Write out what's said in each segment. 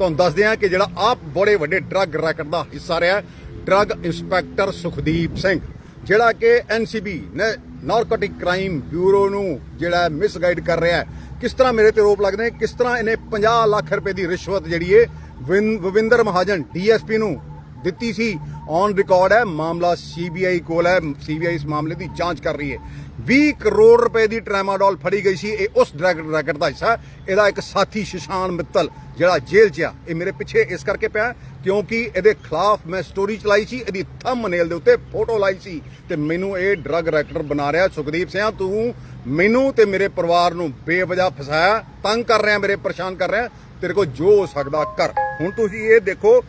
ਤੁਹਾਨੂੰ ਦੱਸਦੇ ਹਾਂ ਕਿ ਜਿਹੜਾ ਆਪ ਬੜੇ ਵੱਡੇ ਡਰੱਗ ਰੈਕਟ ਦਾ ਹਿੱਸਾ ਰਿਹਾ ਡਰੱਗ ਇੰਸਪੈਕਟਰ ਸੁਖਦੀਪ ਸਿੰਘ, ਜਿਹੜਾ ਕਿ ਐਨਸੀਬੀ ਨੇ ਨਾਰਕੋਟਿਕ ਕ੍ਰਾਈਮ ਬਿਊਰੋ ਨੂੰ ਜਿਹੜਾ ਮਿਸਗਾਈਡ ਕਰ ਰਿਹਾ ਕਿਸ ਤਰ੍ਹਾਂ ਮੇਰੇ ਤੇ ਰੋਪ ਲੱਗਦੇ ਨੇ? ਕਿਸ ਤਰ੍ਹਾਂ ਇਹਨੇ 50 ਲੱਖ ਰੁਪਏ ਦੀ ਰਿਸ਼ਵਤ ਜਿਹੜੀ ਹੈ ਵਿਵਿੰਦਰ ਮਹਾਜਨ ਡੀਐਸਪੀ ਨੂੰ ਦਿੱਤੀ ਸੀ। ਔਨ ਰਿਕਾਰਡ ਹੈ, ਮਾਮਲਾ ਸੀਬੀਆਈ ਕੋਲ ਹੈ। ਸੀਬੀਆਈ ਇਸ ਮਾਮਲੇ ਦੀ ਜਾਂਚ ਕਰ ਰਹੀ ਹੈ। 20 ਕਰੋੜ ਰੁਪਏ ਦੀ ਟ੍ਰੈਮਾਡੋਲ ਫੜੀ ਗਈ ਸੀ। ਇਹ ਉਸ ਡਰੱਗ ਰੈਕਟ ਦਾ ਹਿੱਸਾ ਇਹਦਾ ਇੱਕ ਸਾਥੀ ਸ਼ਿਸ਼ਾਨ ਮਿੱਤਲ, ਜਿਹੜਾ ਜੇਲ੍ਹ 'ਚ ਆ, ਇਹ ਮੇਰੇ ਪਿੱਛੇ ਇਸ ਕਰਕੇ ਪਿਆ ਕਿਉਂਕਿ ਇਹਦੇ ਖਿਲਾਫ ਮੈਂ ਸਟੋਰੀ ਚਲਾਈ ਸੀ। ਇਹਦੀ ਥੰਬਨੇਲ ਦੇ ਉੱਤੇ ਫੋਟੋ ਲਾਈ ਸੀ ਤੇ ਮੈਨੂੰ ਇਹ ਡਰੱਗ ਰੈਕਟਰ ਬਣਾ ਰਿਹਾ ਸੁਖਦੀਪ ਸਿੰਘ ਤੂੰ ਮੈਨੂੰ ਤੇ ਮੇਰੇ ਪਰਿਵਾਰ ਨੂੰ ਬੇਵਜਾ ਫਸਾਇਆ। ਤੰਗ ਕਰ ਰਿਹਾ, ਮੇਰੇ ਪਰੇਸ਼ਾਨ ਕਰ ਰਿਹਾ। ਤੇਰੇ ਕੋਲ ਜੋ ਹੋ ਸਕਦਾ, ਕਰ। ਹੁਣ ਤੁਸੀਂ ਇਹ ਦੇਖੋ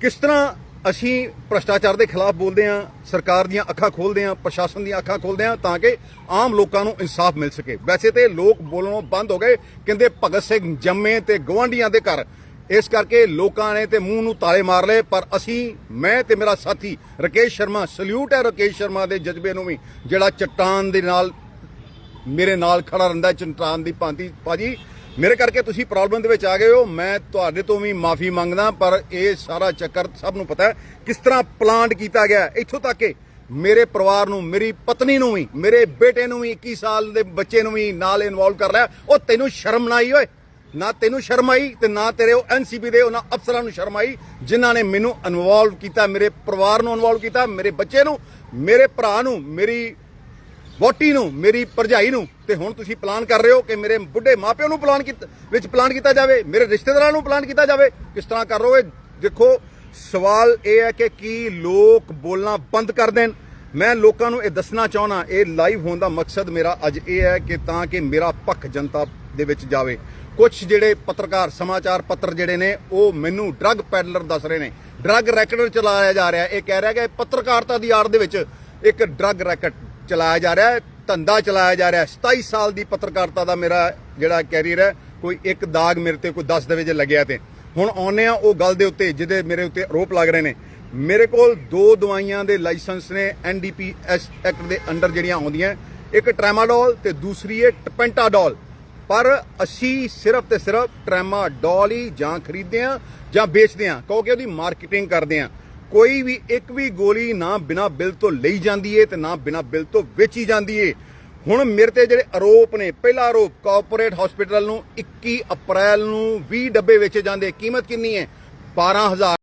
ਕਿਸ ਤਰ੍ਹਾਂ ਅਸੀਂ ਭ੍ਰਸ਼ਟਾਚਾਰ ਦੇ ਖਿਲਾਫ ਬੋਲਦੇ ਹਾਂ, ਸਰਕਾਰ ਦੀਆਂ ਅੱਖਾਂ ਖੋਲਦੇ ਹਾਂ, ਪ੍ਰਸ਼ਾਸਨ ਦੀਆਂ ਅੱਖਾਂ ਖੋਲਦੇ ਹਾਂ ਤਾਂ ਕਿ ਆਮ ਲੋਕਾਂ ਨੂੰ ਇਨਸਾਫ ਮਿਲ ਸਕੇ। ਵੈਸੇ ਤੇ ਲੋਕ ਬੋਲਣੋਂ ਬੰਦ ਹੋ ਗਏ। ਕਹਿੰਦੇ ਭਗਤ ਸਿੰਘ ਜੰਮੇ ਤੇ ਗਵਾਂਢੀਆਂ ਦੇ ਘਰ। ਇਸ ਕਰਕੇ ਲੋਕਾਂ ਨੇ ਤੇ ਮੂੰਹ ਨੂੰ ਤਾਲੇ ਮਾਰ ਲਏ, ਪਰ ਅਸੀਂ, ਮੈਂ ਤੇ ਮੇਰਾ ਸਾਥੀ ਰਕੇਸ਼ ਸ਼ਰਮਾ, ਸਲੂਟ ਹੈ ਰਕੇਸ਼ ਸ਼ਰਮਾ ਦੇ ਜਜ਼ਬੇ ਨੂੰ ਵੀ, ਜਿਹੜਾ ਚਟਾਨ ਦੇ ਨਾਲ, ਮੇਰੇ ਨਾਲ ਖੜਾ ਰਹਿੰਦਾ ਚੰਟਾਨ ਦੀ ਭਾਂਤੀ, ਭਾਜੀ ਮੇਰੇ ਕਰਕੇ ਤੁਸੀਂ ਪ੍ਰੋਬਲਮ ਦੇ ਵਿੱਚ ਆ ਗਏ ਹੋ। ਮੈਂ ਤੁਹਾਡੇ ਤੋਂ ਵੀ ਮਾਫੀ ਮੰਗਦਾ, ਪਰ ਇਹ ਸਾਰਾ ਚੱਕਰ ਸਭ ਨੂੰ ਪਤਾ ਹੈ ਕਿਸ ਤਰ੍ਹਾਂ ਪਲਾਂਟ ਕੀਤਾ ਗਿਆ ਇੱਥੋਂ ਤੱਕ ਕਿ ਮੇਰੇ ਪਰਿਵਾਰ ਨੂੰ, ਮੇਰੀ ਪਤਨੀ ਨੂੰ ਵੀ, ਮੇਰੇ ਬੇਟੇ ਨੂੰ ਵੀ 21 ਸਾਲ ਦੇ ਬੱਚੇ ਨੂੰ ਵੀ ਨਾਲ ਇਨਵੋਲਵ ਕਰ ਲਿਆ। ਉਹ ਤੈਨੂੰ ਸ਼ਰਮ ਨਾ ਆਈ ਓਏ। ਨਾ ਤੈਨੂੰ ਸ਼ਰਮ ਆਈ ਤੇ ਨਾ ਤੇਰੇ ਉਹ ਐਨਸੀਬੀ ਦੇ ਉਹਨਾਂ ਅਫਸਰਾਂ ਨੂੰ ਸ਼ਰਮ ਆਈ, ਜਿਨ੍ਹਾਂ ਨੇ ਮੈਨੂੰ ਇਨਵੋਲਵ ਕੀਤਾ, ਮੇਰੇ ਪਰਿਵਾਰ ਨੂੰ ਇਨਵੋਲਵ ਕੀਤਾ, ਮੇਰੇ ਬੱਚੇ ਨੂੰ, ਮੇਰੇ ਭਰਾ ਨੂੰ, ਮੇਰੀ ਵੋਟੀ ਨੂੰ, ਮੇਰੀ ਭਰਜਾਈ ਨੂੰ, ਤੇ ਹੁਣ ਤੁਸੀਂ ਪਲਾਨ ਕਰ ਰਹੇ ਹੋ ਕਿ ਮੇਰੇ ਬੁੱਢੇ ਮਾਪਿਆਂ ਨੂੰ ਪਲਾਨ ਕੀਤਾ, ਵਿੱਚ ਪਲਾਨ ਕੀਤਾ ਜਾਵੇ, ਮੇਰੇ ਰਿਸ਼ਤੇਦਾਰਾਂ ਨੂੰ ਪਲਾਨ ਕੀਤਾ ਜਾਵੇ, ਕਿਸ ਤਰ੍ਹਾਂ ਕਰ ਰਹੇ ਹੋ? ਇਹ ਦੇਖੋ, ਸਵਾਲ ਇਹ ਹੈ ਕਿ ਕੀ ਲੋਕ ਬੋਲਣਾ ਬੰਦ ਕਰ ਦੇਣ? ਮੈਂ ਲੋਕਾਂ ਨੂੰ ਇਹ ਦੱਸਣਾ ਚਾਹਣਾ ਇਹ ਲਾਈਵ ਹੋਣ ਦਾ ਮਕਸਦ ਮੇਰਾ ਅੱਜ ਇਹ ਹੈ ਕਿ ਤਾਂ ਕਿ ਮੇਰਾ ਪੱਖ ਜਨਤਾ ਦੇ ਵਿੱਚ ਜਾਵੇ। ਕੁਝ ਜਿਹੜੇ ਪੱਤਰਕਾਰ, ਸਮਾਚਾਰ ਪੱਤਰ ਜਿਹੜੇ ਨੇ, ਉਹ ਮੈਨੂੰ ਡਰੱਗ ਪੈਡਲਰ ਦੱਸ ਰਹੇ ਨੇ। ਡਰੱਗ ਰੈਕਟ ਚਲਾਇਆ ਜਾ ਰਿਹਾ, ਇਹ ਕਹਿ ਰਿਹਾ ਕਿ ਪੱਤਰਕਾਰਤਾ ਦੀ ਆੜ ਦੇ ਵਿੱਚ ਇੱਕ ਡਰੱਗ ਰੈਕਟ ਚਲਾਇਆ ਜਾ ਰਿਹਾ ਹੈ, ਧੰਦਾ ਚਲਾਇਆ ਜਾ ਰਿਹਾ ਹੈ। 27 ਸਾਲ ਦੀ ਪੱਤਰਕਾਰਤਾ ਦਾ ਮੇਰਾ ਜਿਹੜਾ ਕੈਰੀਅਰ ਹੈ, ਕੋਈ ਇੱਕ ਦਾਗ ਮੇਰੇ ਤੇ ਕੋਈ 10 ਦੇ ਵਿੱਚ ਲੱਗਿਆ ਤੇ। ਹੁਣ ਆਉਨੇ ਆ ਉਹ ਗੱਲ ਦੇ ਉੱਤੇ ਜਿਹਦੇ ਮੇਰੇ ਉੱਤੇ ਆਰੋਪ ਲੱਗ ਰਹੇ ਨੇ। ਮੇਰੇ ਕੋਲ ਦੋ ਦਵਾਈਆਂ ਦੇ ਲਾਇਸੈਂਸ ਨੇ ਐਨਡੀਪੀਐਸ ਐਕਟ ਦੇ ਅੰਡਰ ਜਿਹੜੀਆਂ ਆਉਂਦੀਆਂ। ਇੱਕ ਟ੍ਰੈਮਾਡੋਲ ਤੇ ਦੂਸਰੀ ਹੈ ਟਪੈਂਟਾਡੋਲ। ਪਰ ਅਸੀਂ ਸਿਰਫ ਤੇ ਸਿਰਫ ਟ੍ਰੈਮਾਡੋਲ ਹੀ ਜਾਂ ਖਰੀਦਦੇ ਆ ਜਾਂ ਵੇਚਦੇ ਆ ਕਿਉਂਕਿ ਉਹਦੀ ਮਾਰਕੀਟਿੰਗ ਕਰਦੇ ਆ ਕੋਈ ਵੀ ਇੱਕ ਵੀ ਗੋਲੀ ਨਾ ਬਿਨਾ ਬਿੱਲ ਤੋਂ ਲਈ ਜਾਂਦੀ ਏ ਤੇ ਨਾ ਬਿਨਾ ਬਿੱਲ ਤੋਂ ਵੇਚੀ ਜਾਂਦੀ ਏ। ਹੁਣ ਮੇਰੇ ਤੇ ਜਿਹੜੇ ਆਰੋਪ ਨੇ, ਪਹਿਲਾ ਆਰੋਪ ਕਾਰਪੋਰੇਟ ਹਸਪੀਟਲ ਨੂੰ 21 ਅਪ੍ਰੈਲ ਨੂੰ 20 ਡੱਬੇ ਵੇਚੇ ਜਾਂਦੇ। ਕੀਮਤ ਕਿੰਨੀ ਹੈ 12000